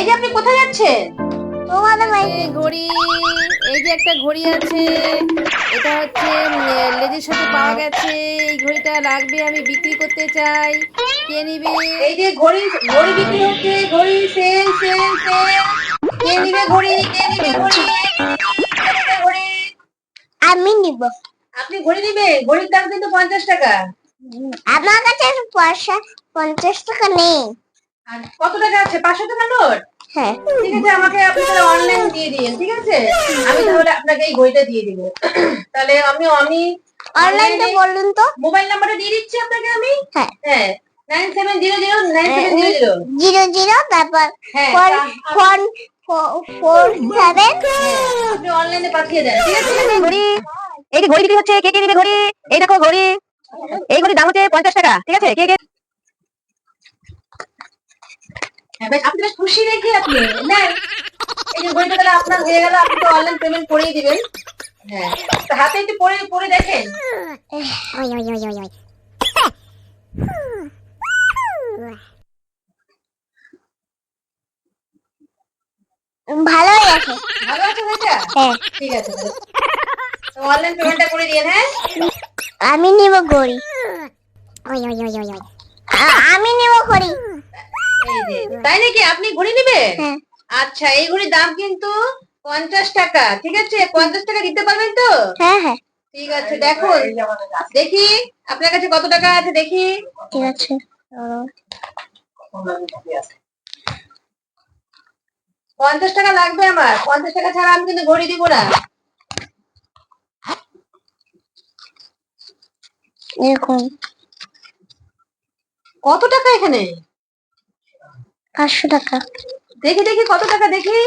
এই যে আপনি কোথায় যাচ্ছেন? তোমাদের বাড়িতে ঘড়ি এই যে একটা ঘড়ি আছে এটা হচ্ছে লেজের সাথে পাওয়া গেছে। এই ঘড়িটা লাগবে আমি বিক্রি করতে চাই। কে নিবে? এই যে ঘড়ি ঘড়ি বিক্রি হচ্ছে ঘড়ি সেল সেল সেল। কে নিবে ঘড়ি? কে নিবে ঘড়ি? আমি নিব। আপনি ঘড়ি নিবে ঘড়ির দাম কিন্তু পঞ্চাশ টাকা। আমার কাছে পয়সা পঞ্চাশ টাকা নেই। কত টাকা আছে? পাঁচশো টাকা নোট? হ্যাঁ। ঠিক আছে আমাকে আপনি তাহলে অনলাইন দিয়ে দিন ঠিক আছে? আমি তাহলে আপনাকে এই ঘড়িটা দিয়ে দিব। তাহলে আমি আমি অনলাইনটা তো। মোবাইল নাম্বারটা দিয়ে দিচ্ছি আপনাকে আমি? হ্যাঁ। হ্যাঁ। Nine seven zero zero nine seven zero zero zero zero তারপর ফোর ফোর ফোর সেভেন আপনি অনলাইনে পাঠিয়ে দেন ঠিক আছে? ঘড়ি এই ঘড়ি বিক্রি হচ্ছে কে কে নিবে ঘড়ি এই দেখো ঘড়ি এই ঘড়ির দাম হচ্ছে পঞ্চাশ টাকা ঠিক আছে? কে কে হ্যাঁ, বেশ, আপনি বেশ খুশি দেখি আপনি। নেন এই যে ঘড়িটা তাহলে আপনার হয়ে গেল আপনি তো অনলাইন পেমেন্ট করেই দিবেন। হ্যাঁ হাতে একটু পরে পরে দেখেন। ওই ওই ওই ওই ওই ভালোই আছে ভালো আছে ঘড়িটা হ্যাঁ। ঠিক আছে অনলাইন পেমেন্টটা করে দিন হ্যাঁ। আমি নিব ঘড়ি। ওই ওই ওই ওই আমি নিব যে তাই নাকি? আপনি ঘড়ি নেবেন? হ্যাঁ। আচ্ছা এই ঘড়ির দাম কিন্তু পঞ্চাশ টাকা ঠিক আছে? পঞ্চাশ টাকা দিতে পারবেন তো? হ্যাঁ হ্যাঁ। ঠিক আছে দেখুন। দেখি আপনার কাছে কত টাকা আছে দেখি? ঠিক আছে। পঞ্চাশ টাকা লাগবে আমার। পঞ্চাশ টাকা ছাড়া আমি কিন্তু ঘড়ি দিব না। কত টাকা এখানে? পাঁচশো টাকা। দেখি দেখি কত টাকা দেখি?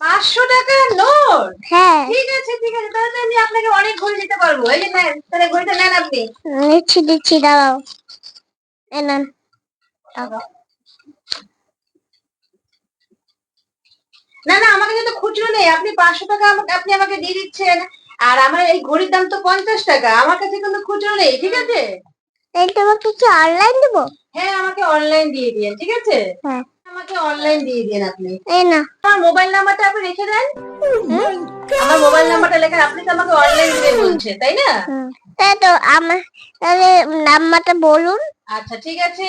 পাঁচশো টাকা নোট? হ্যাঁ। ঠিক আছে ঠিক আছে তাহলে আমি আপনাকে অনেক ঘড়ি দিতে পারব। এই যে নেন তাহলে ঘড়িটা নেন আপনি। দিচ্ছি দিচ্ছি দাঁড়াও। এ নেন। না না আমাকে কিন্তু খুচরো নেই। আপনি পাঁচশো টাকা আমাকে আপনি আমাকে দিয়ে দিচ্ছেন। আর আমার এই ঘড়ির দাম তো পঞ্চাশ টাকা। আমার কাছে কিন্তু খুচরো নেই ঠিক আছে? এই তোমাকে কি অনলাইন দেবো? হ্যাঁ আমাকে অনলাইন দিয়ে দিন ঠিক আছে? হ্যাঁ। আমাকে অনলাইন দিয়ে দিন আপনি। এই না। আমার মোবাইল নাম্বারটা আপনি রেখে দেন। আমার মোবাইল নাম্বারটা লেখা আপনি তো আমাকে অনলাইন দিয়ে বলছেন তাই না। তাই তো আমার তাহলে নাম্বারটা বলুন। আচ্ছা ঠিক আছে।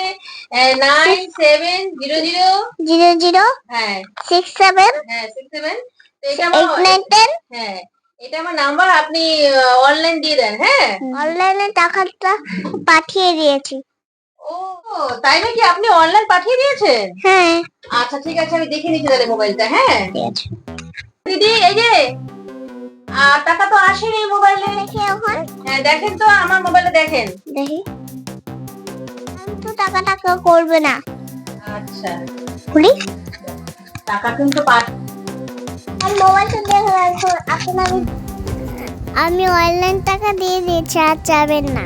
Nine seven zero zero zero zero. হ্যাঁ। সিক্স সেভেন হ্যাঁ সিক্স সেভেন এটা আমার নাইন টেন হ্যাঁ এটা আমার নাম্বার আপনি অনলাইন দিয়ে দেন হ্যাঁ? অনলাইনে টাকাটা পাঠিয়ে দিয়েছি। ও তাই নাকি? আপনি অনলাইন পাঠিয়ে দিয়েছেন? হ্যাঁ। আচ্ছা ঠিক আছে আমি দেখে নিচ্ছি তাহলে মোবাইলটা হ্যাঁ? দিদি এই যে আহ, টাকা তো আসেনি মোবাইলে হ্যাঁ দেখেন তো আমার মোবাইলে দেখেন। দেখি। তো টাকা টাকা করবে না। আচ্ছা। খুলি। টাকা কিন্তু পাঠ আর মোবাইলটা দেখো এখন এখন আমি আমি অনলাইন টাকা দিয়ে দিয়েছি আর চাবেন না।